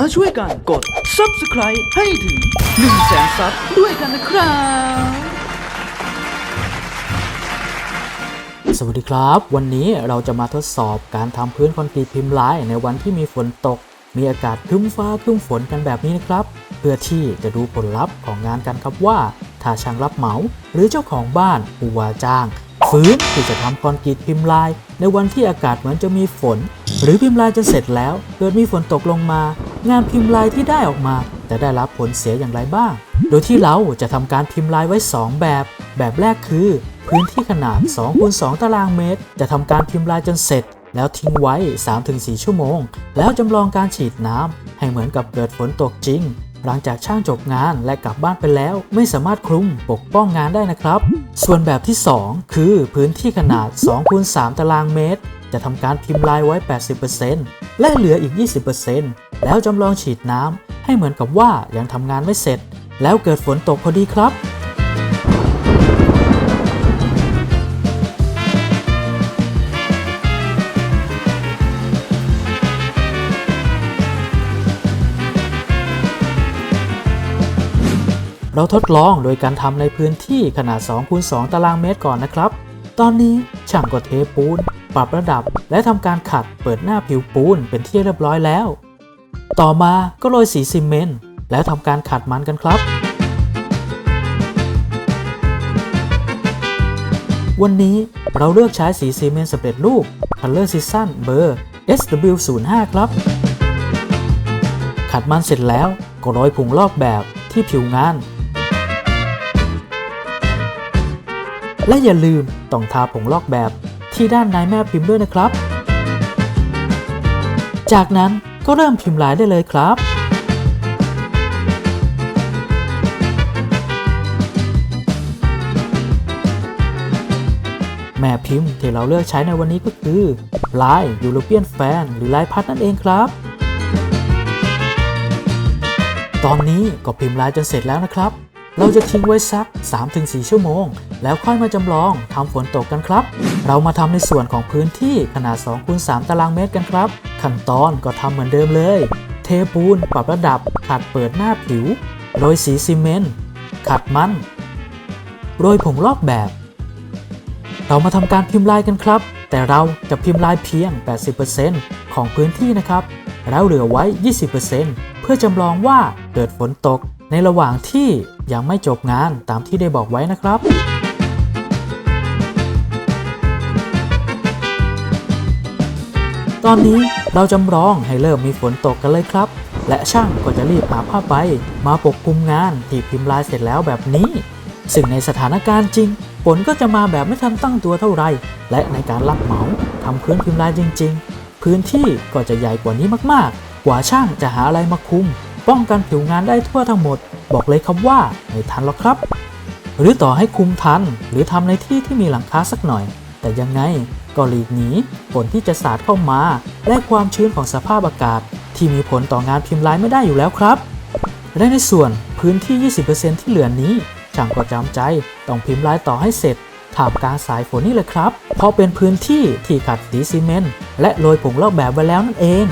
มาช่วยกันกด Subscribe ให้ถึง1 0 0 0 0แสนซับด้วยกันนะครับ สวัสดีครับ วันนี้เราจะมาทดสอบการทำพื้นคอนกรีตพิมพ์ลายในวันที่มีฝนตก มีอากาศครึ้มฟ้าครึ้มฝนกันแบบนี้นะครับ เพื่อที่จะดูผลลัพธ์ของงานกันครับว่าถ้าช่างรับเหมา หรือเจ้าของบ้านผู้ว่าจ้างฟื้นที่จะทำคอนกรีตพิมพ์ลาย ในวันที่อากาศเหมือนจะมีฝน หรือพิมพ์ลายจะเสร็จแล้ว เกิดมีฝนตกลงมา งานพิมพ์ลายที่ได้ออกมา จะได้รับผลเสียอย่างไรบ้าง โดยที่เราจะทำการพิมพ์ลายไว้ 2 แบบ แบบแรกคือ พื้นที่ขนาด2คูณ2ตารางเมตร จะทำการพิมพ์ลายจนเสร็จ แล้วทิ้งไว้ 3-4 ชั่วโมง แล้วจำลองการฉีดน้ำให้เหมือนกับเกิดฝนตกจริงหลังจากช่างจบงานและกลับบ้านไปแล้ว ไม่สามารถคลุมปกป้องงานได้นะครับ ส่วนแบบที่ 2 คือพื้นที่ขนาด2คูณ3ตารางเมตร จะทำการพิมพ์ลายไว้ 80%และเหลืออีก 20% แล้วจำลองฉีดน้ำให้เหมือนกับว่ายังทำงานไม่เสร็จ แล้วเกิดฝนตกพอดีครับ เราทดลองโดยการทำในพื้นที่ขนาด2คูณ2ตารางเมตรก่อนนะครับ ตอนนี้ช่างก็เทปูน ปรับระดับ และทำการขัดเปิดหน้าผิวปูนเป็นที่เรียบร้อยแล้ว ต่อมาก็โรยสีซีเมนต์แล้วทำการขัดมันกันครับ วันนี้เราเลือกใช้สีซีเมนต์สำเร็จรูป Color Season เบอร์ SW05 ครับ ขัดมันเสร็จแล้วก็โรยผงลอกแบบที่ผิวงาน และอย่าลืมต้องทาผงลอกแบบที่ด้านในแม่พิมพ์ด้วยนะครับ จากนั้น ก็เริ่มพิมพ์ลายได้เลยครับแม่พิมพ์ที่เราเลือกใช้ในวันนี้ก็คือลายยูโรเปียนแฟนหรือลายพัดนั่นเองครับ ตอนนี้ก็พิมพ์ลายจนเสร็จแล้วนะครับ เราจะทิ้งไว้สัก 3-4 ชั่วโมง แล้วค่อยมาจำลองทำฝนตกกันครับ เรามาทำในส่วนของพื้นที่ขนาด2คูณ3ตารางเมตรกันครับ ขั้นตอนก็ทำเหมือนเดิมเลย เทปูน ปรับระดับ ขัดเปิดหน้าผิว โรยสีซีเมนต์ ขัดมัน โรยผงลอกแบบ เรามาทำการพิมพ์ลายกันครับ แต่เราจะพิมพ์ลายเพียง 80%ของพื้นที่นะครับ แล้วเหลือไว้ 20%เพื่อจำลองว่าเกิดฝนตกในระหว่างที่ ยังไม่จบงานตามที่ได้บอกไว้นะครับตอนนี้เราจำลองให้เริ่มมีฝนตกกันเลยครับ และช่างก็จะรีบหาผ้าใบมาปกคลุมงานที่พิมพ์ลายเสร็จแล้วแบบนี้ ซึ่งในสถานการณ์จริง ฝนก็จะมาแบบไม่ทันตั้งตัวเท่าไหรและในการรับเหมาทำพื้นพิมพ์ลายจริง ๆ พื้นที่ก็จะใหญ่กว่านี้มากๆ กว่าช่างจะหาอะไรมาคุม ป้องกันผิวงานได้ทั่วทั้งหมด บอกเลยครับว่าไม่ทันหรอกครับ หรือต่อให้คุมทัน หรือทำในที่ที่มีหลังคาสักหน่อย แต่ยังไงก็หลีกหนีฝนที่จะสาดเข้ามา และความชื้นของสภาพอากาศ ที่มีผลต่องานพิมพ์ลายไม่ได้อยู่แล้วครับและในส่วนพื้นที่ 20%ที่เหลือนี้ช่างก็จำใจต้องพิมพ์ลายต่อให้เสร็จท่ามกลางสายฝนนี่เลยครับเพราะเป็นพื้นที่ที่ขัดสีซีเมนต์และโรยผงลอกแบบไว้แล้วนั่นเอง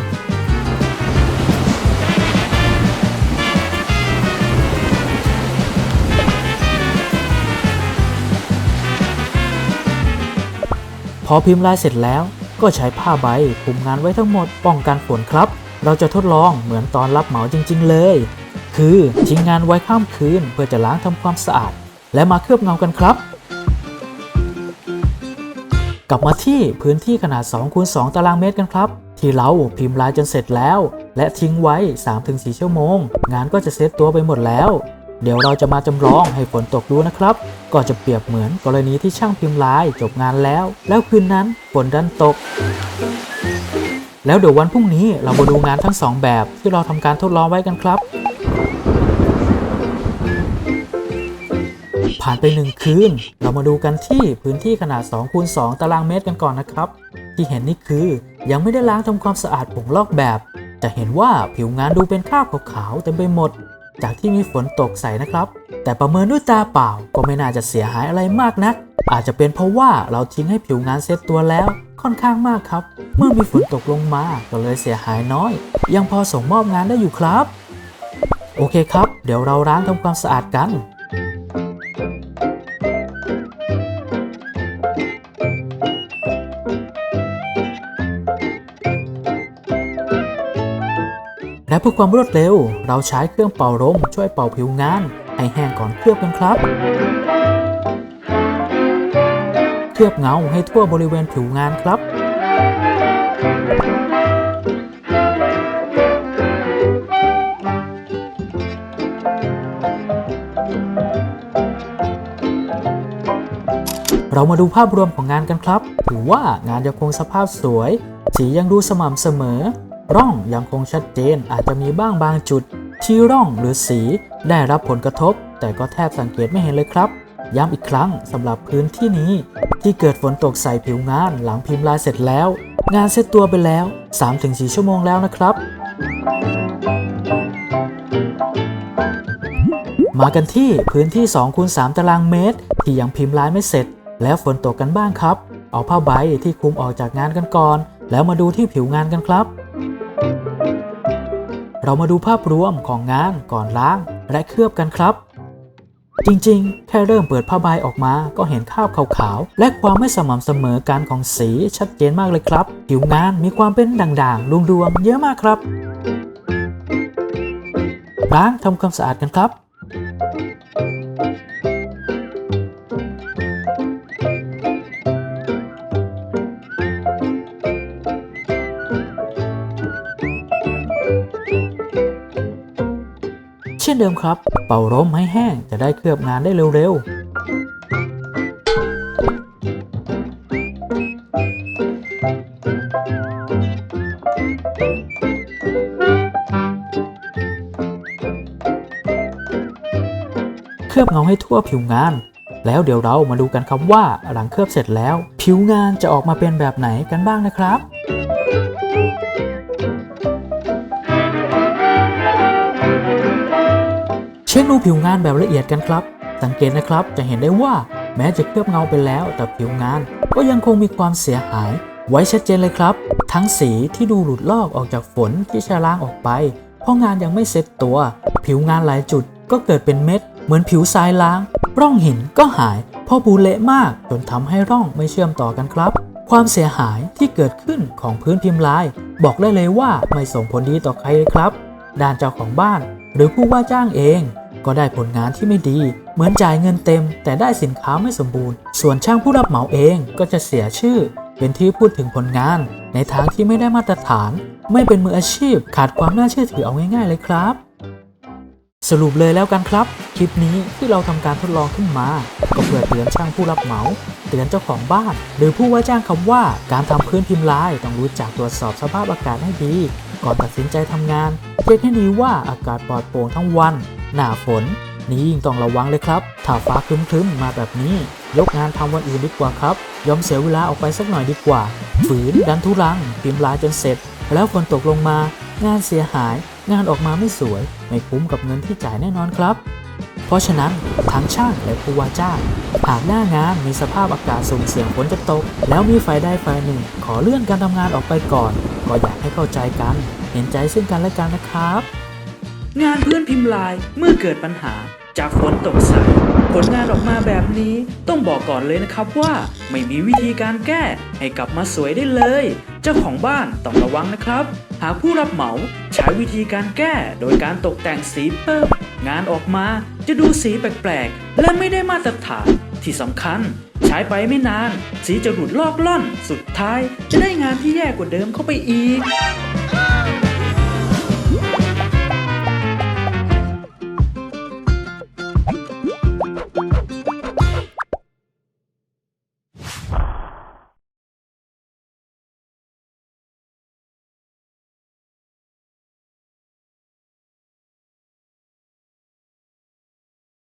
พอพิมพ์ลายเสร็จแล้ว ก็ใช้ผ้าใบคลุมงานไว้ทั้งหมดป้องกันฝนครับ เราจะทดลองเหมือนตอนรับเหมาจริง ๆ เลย คือทิ้งงานไว้ข้ามคืนเพื่อจะล้างทำความสะอาด และมาเคลือบเงากันครับ กลับมาที่พื้นที่ขนาด2คูณ2ตารางเมตรกันครับ ที่เราพิมพ์ลายจนเสร็จแล้ว และทิ้งไว้ 3-4 ชั่วโมง งานก็จะเซตตัวไปหมดแล้ว เดี๋ยวเราจะมาจำลองให้ฝนตกดูนะครับ ก็จะเปรียบเหมือนกรณีที่ช่างพิมพ์ลายจบงานแล้ว แล้วคืนนั้นฝนดันตก แล้วเดี๋ยววันพรุ่งนี้เรามาดูงานทั้งสองแบบที่เราทำการทดลองไว้กันครับผ่านไปหนึ่งคืน เรามาดูกันที่พื้นที่ขนาด2คูณ2ตารางเมตรกันก่อนนะครับ ที่เห็นนี่คือยังไม่ได้ล้างทำความสะอาดผงลอกแบบ จะเห็นว่าผิวงานดูเป็นคราบขาวๆเต็มไปหมด จากที่มีฝนตกใส่นะครับ แต่ประเมินด้วยตาเปล่าก็ไม่น่าจะเสียหายอะไรมากนัก อาจจะเป็นเพราะว่าเราทิ้งให้ผิวงานเซตตัวแล้วค่อนข้างมากครับ เมื่อมีฝนตกลงมาก็เลยเสียหายน้อย ยังพอส่งมอบงานได้อยู่ครับ โอเคครับ เดี๋ยวเราล้างทำความสะอาดกัน และเพื่อความรวดเร็ว เราใช้เครื่องเป่าลมช่วยเป่าผิวงาน ให้แห้งก่อนเคลือบกันครับ เคลือบเงาให้ทั่วบริเวณผิวงานครับเรามาดูภาพรวมของงานกันครับ ถือว่างานยังคงสภาพสวย สียังดูสม่ำเสมอ ร่องยังคงชัดเจนอาจจะมีบ้างบางจุด ที่ร่องหรือสีได้รับผลกระทบ แต่ก็แทบสังเกตไม่เห็นเลยครับ ย้ำอีกครั้งสำหรับพื้นที่นี้ ที่เกิดฝนตกใส่ผิวงานหลังพิมพ์ลายเสร็จแล้ว งานเสร็จตัวไปแล้ว 3-4 ชั่วโมงแล้วนะครับ มากันที่พื้นที่2คูณ3ตารางเมตร ที่ยังพิมพ์ลายไม่เสร็จ แล้วฝนตกกันบ้างครับ เอาผ้าใบที่คลุมออกจากงานกันก่อน แล้วมาดูที่ผิวงานกันครับ เรามาดูภาพรวมของงานก่อนล้างและเคลือบกันครับ จริงๆ แค่เริ่มเปิดผ้าใบออกมาก็เห็นคราบขาวๆ และความไม่สม่ำเสมอกันของสีชัดเจนมากเลยครับ ผิวงานมีความเป็นด่างๆรวงๆเยอะมากครับล้างทำความสะอาดกันครับ ช่นเดิมครับ เป่าร่มให้แห้งจะได้เคลือบงานได้เร็วๆ เคลือบเงาให้ทั่วผิวงาน แล้วเดี๋ยวเรามาดูกันครับว่าหลังเคลือบเสร็จแล้ว ผิวงานจะออกมาเป็นแบบไหนกันบ้างนะครับ ช็คดูผิวงานแบบละเอียดกันครับ สังเกตนะครับจะเห็นได้ว่าแม้จะเคลือบเงาไปแล้วแต่ผิวงานก็ยังคงมีความเสียหาย ไว้ชัดเจนเลยครับ ทั้งสีที่ดูหลุดลอกออกจากฝนที่ชะล้างออกไป เพราะงานยังไม่เซ็ตตัว ผิวงานหลายจุดก็เกิดเป็นเม็ด เหมือนผิวทรายล้าง ร่องหินก็หายเพราะปูเละมากจนทำให้ร่องไม่เชื่อมต่อกันครับ ความเสียหายที่เกิดขึ้นของพื้นพิมพ์ลาย บอกได้เลยว่าไม่ส่งผลดีต่อใครเลยครับ ด้านเจ้าของบ้าน หรือผู้ว่าจ้างเอง ก็ได้ผลงานที่ไม่ดี เหมือนจ่ายเงินเต็ม แต่ได้สินค้าไม่สมบูรณ์ ส่วนช่างผู้รับเหมาเองก็จะเสียชื่อ เป็นที่พูดถึงผลงาน ในทางที่ไม่ได้มาตรฐาน ไม่เป็นมืออาชีพ ขาดความน่าเชื่อถือเอาง่ายๆเลยครับ สรุปเลยแล้วกันครับ คลิปนี้ที่เราทำการทดลองขึ้นมา ก็เพื่อเตือนช่างผู้รับเหมา เตือนเจ้าของบ้าน หรือผู้ว่าจ้างคำว่าการทำพื้นพิมพ์ลายต้องรู้จักตรวจสอบสภาพอากาศให้ดีก่อนตัดสินใจทำงานเช็คให้ดีว่าอากาศปลอดโปร่งทั้งวัน หน้าฝน นี่ยิ่งต้องระวังเลยครับ ถ้าฟ้าครึ้มๆมาแบบนี้ ยกงานทำวันอื่นดีกว่าครับ ยอมเสียเวลาออกไปสักหน่อยดีกว่า ฝืนดันทุรัง พิมพ์ลายจนเสร็จ แล้วฝนตกลงมา งานเสียหาย งานออกมาไม่สวย ไม่คุ้มกับเงินที่จ่ายแน่นอนครับ เพราะฉะนั้นทั้งช่างและผู้ว่าจ้างหากหน้างานมีสภาพอากาศสุ่มเสี่ยงฝนจะตก แล้วมีฝ่ายใดฝ่ายหนึ่ง ขอเลื่อนการทำงานออกไปก่อน ก็อยากให้เข้าใจกัน เห็นใจซึ่งกันและกันนะครับ งานเพื้นพิมพ์ลายเมื่อเกิดปัญหาจากฝนตกใส่ผลงานออกมาแบบนี้ต้องบอกก่อนเลยนะครับว่าไม่มีวิธีการแก้ให้กลับมาสวยได้เลย เจ้าของบ้านต้องระวังนะครับ หากผู้รับเหมาใช้วิธีการแก้โดยการตกแต่งสีเพิ่มงานออกมาจะดูสีแปลกๆ และไม่ได้มาตรฐานที่สำคัญ ใช้ไปไม่นาน สีจะหลุดลอกล่อน สุดท้ายจะได้งานที่แย่กว่าเดิมเข้าไปอีก